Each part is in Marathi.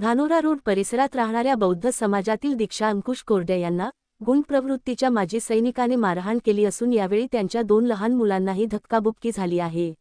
धानोरा रोड परिसरात राहणाऱ्या बौद्ध समाजातील दीक्षा अंकुश कोरडे यांना गुंड प्रवृत्तीच्या माजी सैनिकाने मारहाण केली असून यावेळी त्यांच्या दोन लहान मुलांनाही धक्काबुक्की झाली आहे.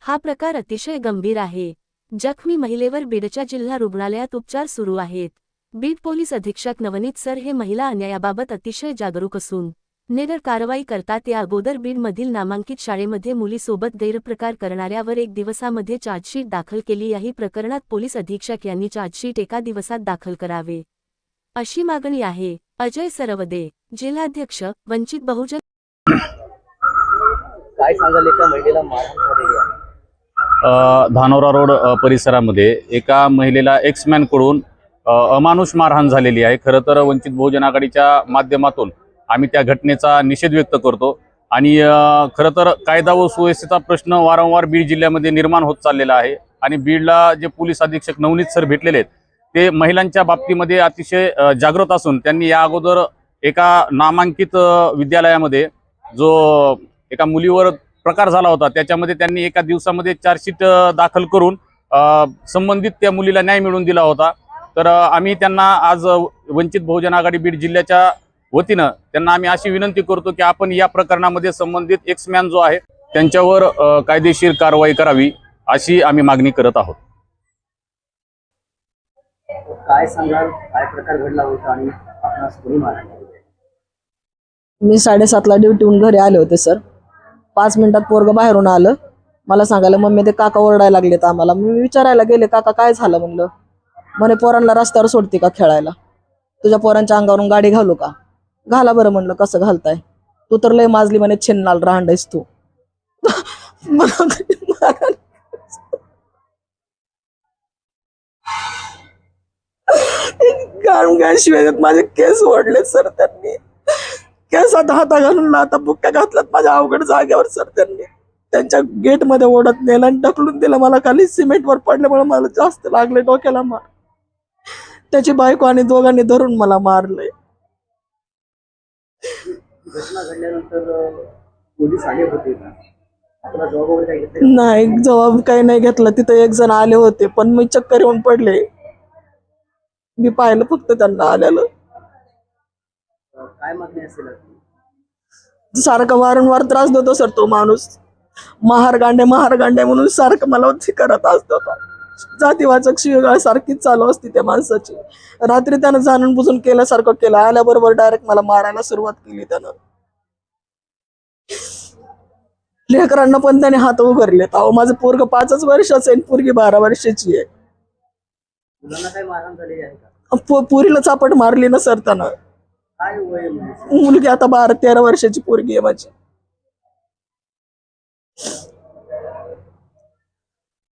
हा प्रकार अतिशय गंभीर आहे. जखमी महिलेवर बीडच्या जिल्हा रुग्णालयात उपचार सुरू आहेत. बीड पोलीस अधीक्षक नवनीत सर हे महिला अन्यायाबाबत अतिशय जागरूक असून निडर कारवाई करतात. या अगोदर बीडमधील नामांकित शाळेमध्ये मुलीसोबत गैरप्रकार करणाऱ्यावर एक दिवसामध्ये चार्जशीट दाखल केली. याही प्रकरणात पोलीस अधीक्षक यांनी चार्जशीट एका दिवसात दाखल करावे अशी मागणी आहे. अजय सरवदे जिल्हाध्यक्ष वंचित बहुजन काय सांगाल? एका महिलेला धानोरा रोड परिसरामध्ये एका महिलेला एक्समॅनकडून अमानुष मारहाण झालेली आहे. खरं तर वंचित बहुजन आघाडीच्या माध्यमातून आम्ही त्या घटनेचा निषेध व्यक्त करतो. आणि खरं तर कायदा व सुव्यवस्थेचा प्रश्न वारंवार बीड जिल्ह्यामध्ये निर्माण होत चाललेला आहे. आणि बीडला जे पोलीस अधीक्षक नवनीत सर भेटलेले आहेत ते महिलांच्या बाबतीमध्ये अतिशय जागृत असून त्यांनी या अगोदर एका नामांकित विद्यालयामध्ये जो एका मुलीवर प्रकार झाला होता त्याच्यामध्ये त्यांनी एका दिवसामध्ये चार्जशीट दाखल करून संबंधित त्या मुलीला न्याय मिळवून दिला होता. तर आम्ही त्यांना आज वंचित बहुजन आघाडी बीड जिल्ह्याच्या वतीनं त्यांना आम्ही अशी विनंती करतो की आपण या प्रकरणामध्ये संबंधित एक्समॅन जो आहे त्यांच्यावर कायदेशीर कारवाई करावी अशी आम्ही मागणी करत आहोत. काय सांगाल? काय प्रकार घडला होता आणि? मी साडेसातला ड्युटीहून घरी आले होते सर पाच मिनिटात पोरग बाहेरून आलं. मला सांगायला मम्मी ते काका ओरडायला लागलेत आम्हाला. मी विचारायला गेले काका काय झालं? म्हणलं म्हणे पोरांना रस्त्यावर सोडते का खेळायला? तुझ्या पोरांच्या अंगावरून गाडी घालू का? घाला बरं म्हणलं कसं घालताय? तू तर लय माजली म्हणे छिन्नाल राहंडायस तू. मला माझे केस ओढले सर त्यांनी. केसात हाता घालून आता बुक्क्या घातल्यात माझ्या अवघड जागेवर सर त्यांनी. त्यांच्या गेटमध्ये ओढत नेलं आणि ढकलून दिलं मला खाली. सिमेंटवर पडल्यामुळे मला जास्त लागले डोक्याला मार. त्याची बायको आणि दोघांनी धरून मला मारलंय. घटना घडल्यानंतर पोलीस आले होते का? आपला जबाब वगैरे काय घेतले नाही जबाब काही नाही घेतला. तिथं एक जण आले होते पण मी चक्कर येऊन पडले. मी पाहिलं फक्त त्यांना आलेलं. अं, काय मागणी असेल आपली? सारखं वारंवार त्रास देतो सर तो माणूस. महार गांडे महार गांडे म्हणून सारखं मला ते करत असतो. तो. जातीवाचक शिवगाळ सारखीच चालू असते त्या माणसाची. रात्री त्यानं जाणून बुजून केल्यासारखं केलं. आल्याबरोबर डायरेक्ट मला मारायला सुरुवात केली त्यानं. लेकरांना पण त्याने हात उघडले अहो माझं पोरग पाचच वर्षाचं आहे पोरगी बारा वर्षाची आहे. पोरीला चापट मारली ना सर त्यानं. मुलीचं? मुलगी आता बारा तेरा वर्षाची पोरगी आहे माझी.